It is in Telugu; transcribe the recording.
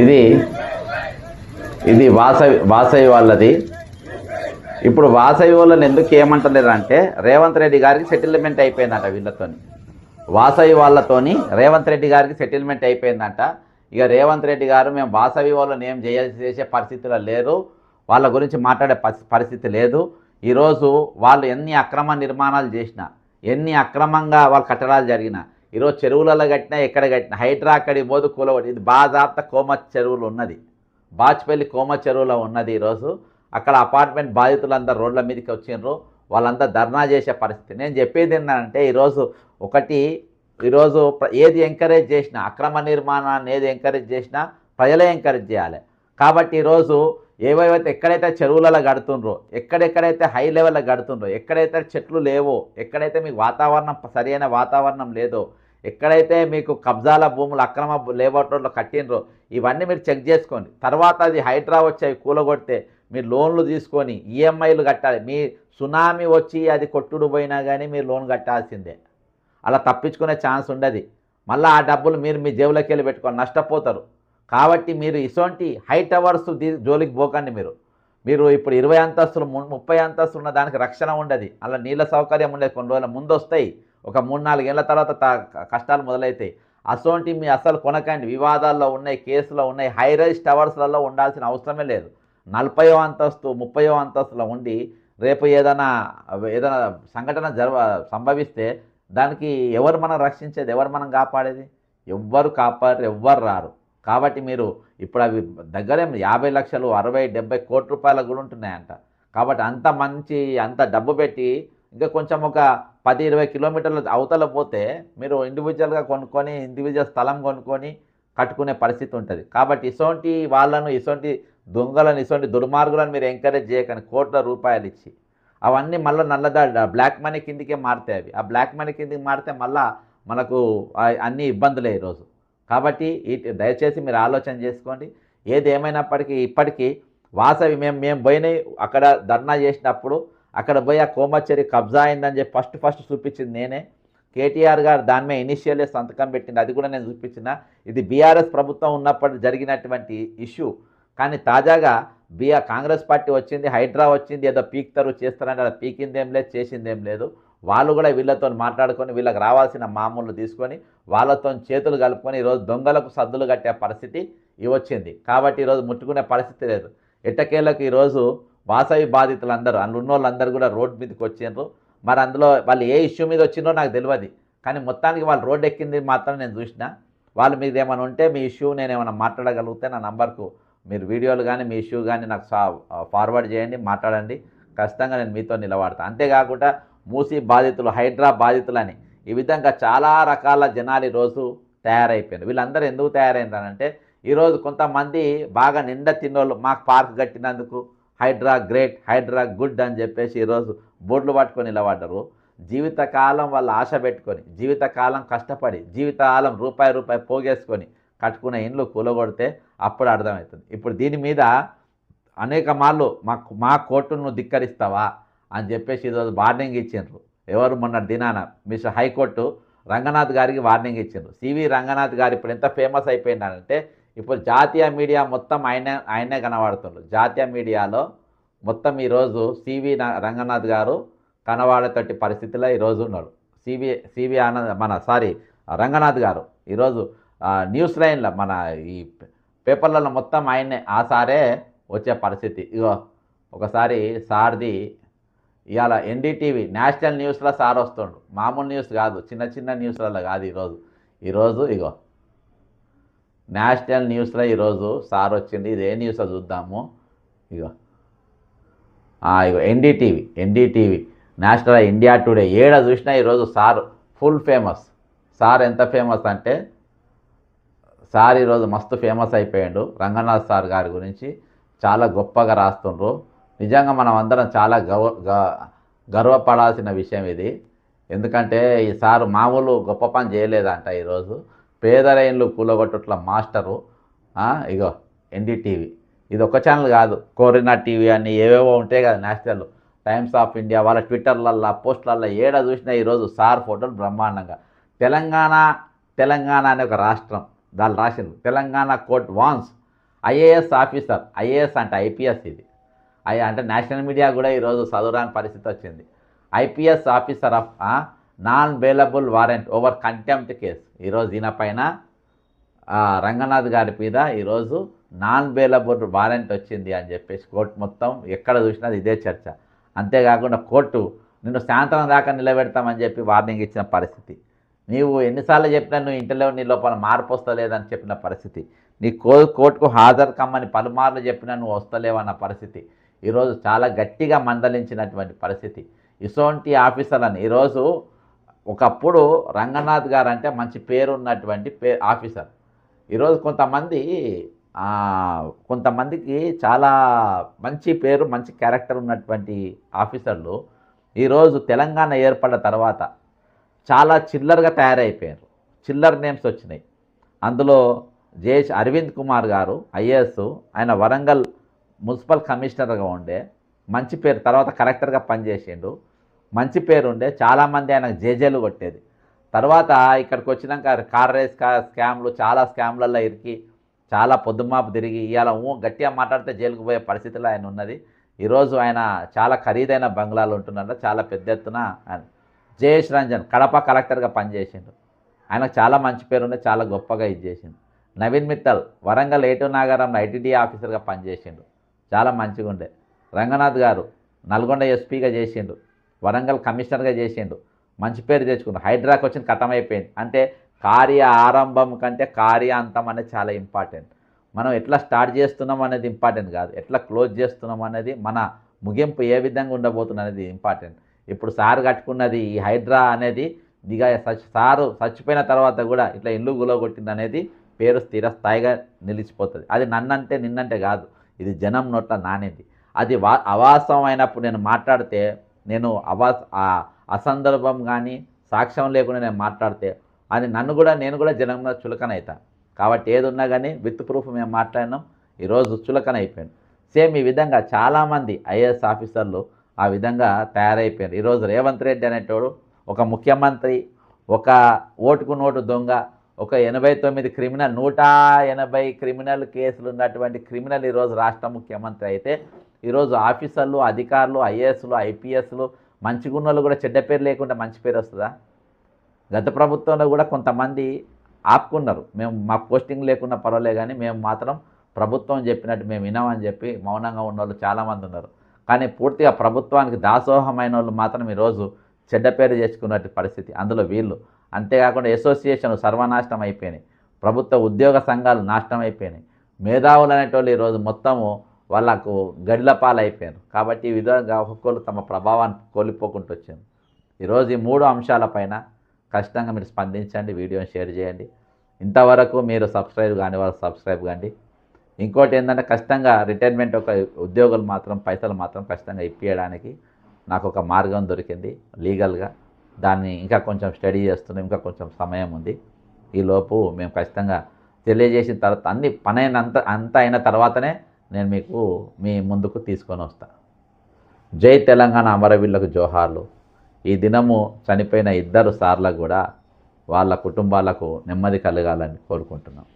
ఇది ఇది వాసవి వాసవి వాళ్ళది. ఇప్పుడు వాసవి వాళ్ళని ఎందుకు ఏమంటలేరు అంటే రేవంత్ రెడ్డి గారికి సెటిల్మెంట్ అయిపోయిందంట వీళ్ళతోని. వాసవి వాళ్ళతోని రేవంత్ రెడ్డి గారికి సెటిల్మెంట్ అయిపోయిందంట. ఇక రేవంత్ రెడ్డి గారు మేము వాసవి వాళ్ళని ఏం చేయాల్సి చేసే పరిస్థితిలో లేరు. వాళ్ళ గురించి మాట్లాడే పరిస్థితి లేదు. ఈరోజు వాళ్ళు ఎన్ని అక్రమ నిర్మాణాలు చేసినా ఎన్ని అక్రమంగా వాళ్ళ కట్టడాలు జరిగినా ఈరోజు చెరువులలో కట్టినా ఎక్కడ కట్టినా హైడ్రా అక్కడికి పోదు కూలవడి ఇది బాజాప్త కోమ చెరువులు ఉన్నది. బాచ్పల్లి కోమ చెరువులో ఉన్నది ఈరోజు. అక్కడ అపార్ట్మెంట్ బాధితులందరూ రోడ్ల మీదకి వచ్చిండ్రు. వాళ్ళంతా ధర్నా చేసే పరిస్థితి. నేను చెప్పేది ఏంటంటే ఈరోజు ఒకటి ఈరోజు ఏది ఎంకరేజ్ చేసినా అక్రమ నిర్మాణాన్ని ఏది ఎంకరేజ్ చేసినా ప్రజలే ఎంకరేజ్ చేయాలి. కాబట్టి ఈరోజు ఏవైతే ఎక్కడైతే చెరువులలో గడుతుండ్రో ఎక్కడెక్కడైతే హై లెవెల్లో గడుతుండ్రో ఎక్కడైతే చెట్లు లేవో ఎక్కడైతే మీకు వాతావరణం సరైన వాతావరణం లేదో ఎక్కడైతే మీకు కబ్జాల భూములు అక్రమ లేబర్టోళ్ళు కట్టినరో ఇవన్నీ మీరు చెక్ చేసుకోండి. తర్వాత అది హైడ్రా వచ్చాయి కూలగొడితే మీరు లోన్లు తీసుకొని ఈఎంఐలు కట్టాలి. మీ సునామీ వచ్చి అది కొట్టుడు పోయినా కానీ మీరు లోన్ కట్టాల్సిందే. అలా తప్పించుకునే ఛాన్స్ ఉండదు. మళ్ళీ ఆ డబ్బులు మీరు మీ జేబులోకి వెళ్ళి పెట్టుకొని నష్టపోతారు. కాబట్టి మీరు ఇటువంటి హై టవర్స్ జోలికి పోకండి మీరు. మీరు ఇప్పుడు ఇరవై అంతస్తులు ము- ముప్పై అంతస్తులు ఉన్న దానికి రక్షణ ఉండదు. అలా నీళ్ళ సౌకర్యం ఉండదు. కొన్ని రోజుల ముందు వస్తాయి ఒక మూడు నాలుగేళ్ళ తర్వాత కష్టాలు మొదలవుతాయి అసోంటి మీ అసలు కొనకండి. వివాదాల్లో ఉన్నాయి కేసులో ఉన్నాయి హైరైజ్ టవర్స్లలో ఉండాల్సిన అవసరమే లేదు. నలభైవ అంతస్తు ముప్పయో అంతస్తులో ఉండి రేపు ఏదైనా ఏదైనా సంఘటన జరవ సంభవిస్తే దానికి ఎవరు మనం రక్షించేది? ఎవరు మనం కాపాడేది? ఎవ్వరు కాపాడరు ఎవ్వరు రారు. కాబట్టి మీరు ఇప్పుడు అవి దగ్గరే యాభై లక్షలు అరవై డెబ్బై కోట్ల రూపాయలకు కూడా ఉంటున్నాయంట కాబట్టి అంత మంచి అంత డబ్బు పెట్టి ఇంకా కొంచెం ఒక పది ఇరవై కిలోమీటర్ల అవతల పోతే మీరు ఇండివిజువల్గా కొనుక్కొని ఇండివిజువల్ స్థలం కొనుక్కొని కట్టుకునే పరిస్థితి ఉంటుంది. కాబట్టి ఇసోంటి వాళ్ళను ఇటువంటి దొంగలను ఇసోంటి దుర్మార్గులను మీరు ఎంకరేజ్ చేయకండి. కోట్ల రూపాయలు ఇచ్చి. అవన్నీ మళ్ళీ నల్లదా బ్లాక్ మనీ కిందికే మారుతాయి అవి. ఆ బ్లాక్ మనీ కిందికి మారితే మళ్ళీ మనకు అన్ని ఇబ్బందులే ఈరోజు. కాబట్టి దయచేసి మీరు ఆలోచన చేసుకోండి. ఏది ఏమైనప్పటికీ ఇప్పటికీ వాసవి మేము మేము పోయినాయి అక్కడ ధర్నా చేసినప్పుడు అక్కడ పోయి ఆ కోమచ్చరి కబ్జా అయిందని చెప్పి ఫస్ట్ ఫస్ట్ చూపించింది నేనే. కేటీఆర్ గారు దాని మీద ఇనిషియల్లే సంతకం పెట్టింది. అది కూడా నేను చూపించిన. ఇది బీఆర్ఎస్ ప్రభుత్వం ఉన్నప్పుడు జరిగినటువంటి ఇష్యూ. కానీ తాజాగా బీఆర్ కాంగ్రెస్ పార్టీ వచ్చింది హైడ్రా వచ్చింది ఏదో పీక్తారు చేస్తారంటే అది పీకిందేం లేదు చేసిందేం లేదు. వాళ్ళు కూడా వీళ్ళతో మాట్లాడుకొని వీళ్ళకి రావాల్సిన మామూలు తీసుకొని వాళ్ళతో చేతులు కలుపుకొని ఈరోజు దొంగలకు సద్దులు కట్టే పరిస్థితి ఇవి వచ్చింది. కాబట్టి ఈరోజు ముట్టుకునే పరిస్థితి లేదు. ఎట్టకేలకు ఈరోజు వాసవి బాధితులందరూ అందులో ఉన్న వాళ్ళందరూ కూడా రోడ్డు మీదకి వచ్చిండ్రు. మరి అందులో వాళ్ళు ఏ ఇష్యూ మీద వచ్చిందో నాకు తెలియదు కానీ మొత్తానికి వాళ్ళు రోడ్డు ఎక్కింది మాత్రం నేను చూసిన. వాళ్ళ మీద ఏమైనా ఉంటే మీ ఇష్యూ నేను ఏమైనా మాట్లాడగలిగితే నా నంబర్కు మీరు వీడియోలు కానీ మీ ఇష్యూ కానీ నాకు ఫార్వర్డ్ చేయండి మాట్లాడండి. ఖచ్చితంగా నేను మీతో నిలబడతాను అంతేకాకుండా మూసి బాధితులు హైడ్రా బాధితులని ఈ విధంగా చాలా రకాల జనాలు ఈరోజు తయారైపోయారు వీళ్ళందరూ ఎందుకు తయారైనారంటే ఈరోజు కొంతమంది బాగా నిండా తిన్నోళ్ళు మాకు పార్క్ కట్టినందుకు హైడ్రా గ్రేట్ హైడ్రా గుడ్ అని చెప్పేసి ఈరోజు బోర్డులు పట్టుకొని నిలబడ్డరు. జీవితకాలం వాళ్ళు ఆశ పెట్టుకొని జీవితకాలం కష్టపడి జీవితకాలం రూపాయి రూపాయి పోగేసుకొని కట్టుకునే ఇండ్లు కూలగొడితే అప్పుడు అర్థమవుతుంది. ఇప్పుడు దీని మీద అనేక మార్లు మా మా కోర్టును ధిక్కరిస్తావా అని చెప్పేసి ఈరోజు వార్నింగ్ ఇచ్చిండ్రు. ఎవరు మొన్న దినాన మిస్టర్ హైకోర్టు రంగనాథ్ గారికి వార్నింగ్ ఇచ్చిండ్రు. సివి రంగనాథ్ గారు ఇప్పుడు ఎంత ఫేమస్ అయిపోయిందంటే ఇప్పుడు జాతీయ మీడియా మొత్తం ఆయన ఆయనే కనబడుతుండ్రు. జాతీయ మీడియాలో మొత్తం ఈరోజు సివి రంగనాథ్ గారు కనబడేటట్టి పరిస్థితిలో ఈరోజు ఉన్నాడు. సివి సివి ఆనంద్ మన సారీ రంగనాథ్ గారు. ఈరోజు న్యూస్ లైన్లో మన ఈ పేపర్లలో మొత్తం ఆయనే ఆ సారే వచ్చే పరిస్థితి. ఇగో ఒకసారి సార్ది ఇవాళ ఎన్డీటీవీ నేషనల్ న్యూస్లో సార్ వస్తుండు. మామూలు న్యూస్ కాదు చిన్న చిన్న న్యూస్లలో కాదు ఈరోజు ఈరోజు ఇగో నేషనల్ న్యూస్లో ఈరోజు సార్ వచ్చింది ఇది ఏ న్యూస్ చూద్దాము. ఇగో. ఇగో NDTV NDTV national India today. ఏడ చూసినా ఈరోజు సార్ ఫుల్ ఫేమస్. సార్ ఎంత ఫేమస్ అంటే సార్ ఈరోజు మస్తు ఫేమస్ అయిపోయాడు. రంగనాథ్ సార్ గారి గురించి చాలా గొప్పగా రాస్తుండ్రు. నిజంగా మనం అందరం చాలా గౌ గ- గర్వపడాల్సిన విషయం ఇది. ఎందుకంటే ఈ సారు మామూలు గొప్ప పని చేయలేదంట ఈరోజు. పేదరైన్లు కూలగొట్టుట్ల మాస్టరు ఇగో ఎన్డీటీవీ. ఇది ఒక ఛానల్ కాదు కోరినా టీవీ అని ఏవేవో ఉంటాయి కదా నేషనల్ టైమ్స్ ఆఫ్ ఇండియా వాళ్ళ ట్విట్టర్లల్లో పోస్టులల్లో ఏడ చూసినా ఈరోజు సార్ ఫోటోలు బ్రహ్మాండంగా. తెలంగాణ తెలంగాణ అనే ఒక రాష్ట్రం దాన్ని రాసింది తెలంగాణ కోర్ట్ వాన్స్ ఐఏఎస్ ఆఫీసర్ ఐఏఎస్ అంటే ఐపీఎస్ ఇది. ఐ అంటే నేషనల్ మీడియా కూడా ఈరోజు చదువురాని పరిస్థితి వచ్చింది. IPS officer of non bailable warrant over contempt case ఈరోజు ఈయన పైన రంగనాథ్ గారి మీద ఈరోజు నాన్ బెయిలబుల్ వారెంట్ వచ్చింది అని చెప్పేసి కోర్టు మొత్తం ఎక్కడ చూసినా ఇదే చర్చ. అంతేకాకుండా కోర్టు నిన్ను సాయంత్రం దాకా నిలబెడతామని చెప్పి వార్నింగ్ ఇచ్చిన పరిస్థితి. నీవు ఎన్నిసార్లు చెప్పినా నువ్వు ఇంటర్లో నీ లోపల మార్పు వస్తలేదని చెప్పిన పరిస్థితి. నీ కో కోర్టుకు హాజరు కమ్మని పలుమార్లు చెప్పినా నువ్వు వస్తలేవన్న పరిస్థితి. ఈరోజు చాలా గట్టిగా మందలించినటువంటి పరిస్థితి. ఇసోంటి ఆఫీసర్లను ఈరోజు ఒకప్పుడు రంగనాథ్ గారు అంటే మంచి పేరు ఉన్నటువంటి పే ఆఫీసర్. ఈరోజు కొంతమంది కొంతమందికి చాలా మంచి పేరు మంచి క్యారెక్టర్ ఉన్నటువంటి ఆఫీసర్లు ఈరోజు తెలంగాణ ఏర్పడిన తర్వాత చాలా చిల్లరగా తయారైపోయారు. చిల్లర్ నేమ్స్ వచ్చినాయి. అందులో జేష్ అరవింద్ కుమార్ గారు ఐఏఎస్ ఆయన వరంగల్ మున్సిపల్ కమిషనర్గా ఉండే మంచి పేరు తర్వాత కలెక్టర్గా పనిచేసిండు. మంచి పేరు ఉండే చాలామంది ఆయనకు జేజేలు కొట్టేది. తర్వాత ఇక్కడికి వచ్చినాక కార్ రేస్ కా స్కామ్లు చాలా స్కామ్లలో ఇరికి చాలా పొద్దుమాపు తిరిగి ఇవాళ ఊ గట్టిగా మాట్లాడితే జైలుకు పోయే పరిస్థితిలో ఆయన ఉన్నది. ఈరోజు ఆయన చాలా ఖరీదైన బంగ్లాలు ఉంటున్నాడు చాలా పెద్ద ఎత్తున ఆయన. జయేష్ రంజన్ కడప కలెక్టర్గా పనిచేసిండు. ఆయనకు చాలా మంచి పేరు ఉండే చాలా గొప్పగా ఇది చేసిండు. నవీన్ మిత్తల్ వరంగల్ ఏటు నాగారంలో ఐటీడీ ఆఫీసర్గా పనిచేసిండు. చాలా మంచిగా ఉండే రంగనాథ్ గారు నల్గొండ ఎస్పీగా చేసిండు. వరంగల్ కమిషనర్గా చేసిండు. మంచి పేరు తెచ్చుకున్నాడు. హైడ్రాకి వచ్చిన కథమైపోయింది. అంటే కార్య ఆరంభం కంటే కార్యాంతం అనేది చాలా ఇంపార్టెంట్ మనం ఎట్లా స్టార్ట్ చేస్తున్నాం అనేది ఇంపార్టెంట్ కాదు. ఎట్లా క్లోజ్ చేస్తున్నాం అనేది మన ముగింపు ఏ విధంగా ఉండబోతుంది అనేది ఇంపార్టెంట్ ఇప్పుడు సార్ కట్టుకున్నది ఈ హైడ్రా అనేది దిగా సచ్ సారు చచ్చిపోయిన తర్వాత కూడా ఇట్లా ఇల్లు గులగొట్టింది అనేది పేరు స్థిరస్థాయిగా నిలిచిపోతుంది. అది నన్నంటే నిన్నంటే కాదు. ఇది జనం నోట్ల నానింది. అది వా అవాసం అయినప్పుడు నేను మాట్లాడితే నేను అవా అసందర్భం కానీ సాక్ష్యం లేకుండా నేను మాట్లాడితే అది నన్ను కూడా నేను కూడా జనంలో చులకన అవుతాను కాబట్టి ఏది ఉన్నా కానీ విత్ ప్రూఫ్ మేము మాట్లాడినాం ఈరోజు చులకన అయిపోయాను సేమ్ ఈ విధంగా చాలామంది ఐఏఎస్ ఆఫీసర్లు ఆ విధంగా తయారైపోయారు ఈరోజు రేవంత్ రెడ్డి అనేటోడు ఒక ముఖ్యమంత్రి ఒక ఓటుకు నోటు దొంగ ఒక ఎనభై తొమ్మిది క్రిమినల్ నూట ఎనభై క్రిమినల్ కేసులు ఉన్నటువంటి క్రిమినల్ ఈరోజు రాష్ట్ర ముఖ్యమంత్రి అయితే ఈరోజు ఆఫీసర్లు అధికారులు ఐఏఎస్లు ఐపీఎస్లు మంచిగున్నోళ్ళు కూడా చెడ్డ పేరు లేకుండా మంచి పేరు వస్తుందా? గత ప్రభుత్వంలో కూడా కొంతమంది ఆపుకున్నారు. మేము మా పోస్టింగ్ లేకున్నా పర్వాలే కానీ మేము మాత్రం ప్రభుత్వం చెప్పినట్టు మేము వినామని చెప్పి మౌనంగా ఉన్న వాళ్ళు చాలామంది ఉన్నారు. కానీ పూర్తిగా ప్రభుత్వానికి దాసోహమైన వాళ్ళు మాత్రం ఈరోజు చెడ్డ పేరు చేసుకున్నట్టు పరిస్థితి. అందులో వీళ్ళు అంతేకాకుండా అసోసియేషన్ సర్వనాశనం అయిపోయినాయి. ప్రభుత్వ ఉద్యోగ సంఘాలు నాశనం అయిపోయినాయి. మేధావులు అనేటోళ్ళు ఈరోజు మొత్తము వాళ్ళకు గడిల పాలైపోయారు కాబట్టి ఈ విధంగా ఒక్కొక్కరు తమ ప్రభావాన్ని కోల్పోకుండా వచ్చింది ఈరోజు ఈ మూడు అంశాలపైన ఖచ్చితంగా మీరు స్పందించండి వీడియోని షేర్ చేయండి. ఇంతవరకు మీరు సబ్స్క్రైబ్ కాని వాళ్ళు సబ్స్క్రైబ్ కండి. ఇంకోటి ఏంటంటే ఖచ్చితంగా రిటైర్మెంట్ ఒక ఉద్యోగులు మాత్రం పైసలు మాత్రం ఖచ్చితంగా ఇప్పించడానికి నాకు ఒక మార్గం దొరికింది లీగల్గా. దాన్ని ఇంకా కొంచెం స్టడీ చేస్తున్నాం ఇంకా కొంచెం సమయం ఉంది. ఈలోపు మేము ఖచ్చితంగా తెలియజేసిన తర్వాత అన్ని పనైనంత అంత అయిన తర్వాతనే నేను మీకు మీ ముందుకు తీసుకొని వస్తాను జై తెలంగాణ అమరవీళ్ళకు జోహార్లు. ఈ దినము చనిపోయిన ఇద్దరు సార్లకు కూడా వాళ్ళ కుటుంబాలకు నెమ్మది కలగాలని కోరుకుంటున్నాం.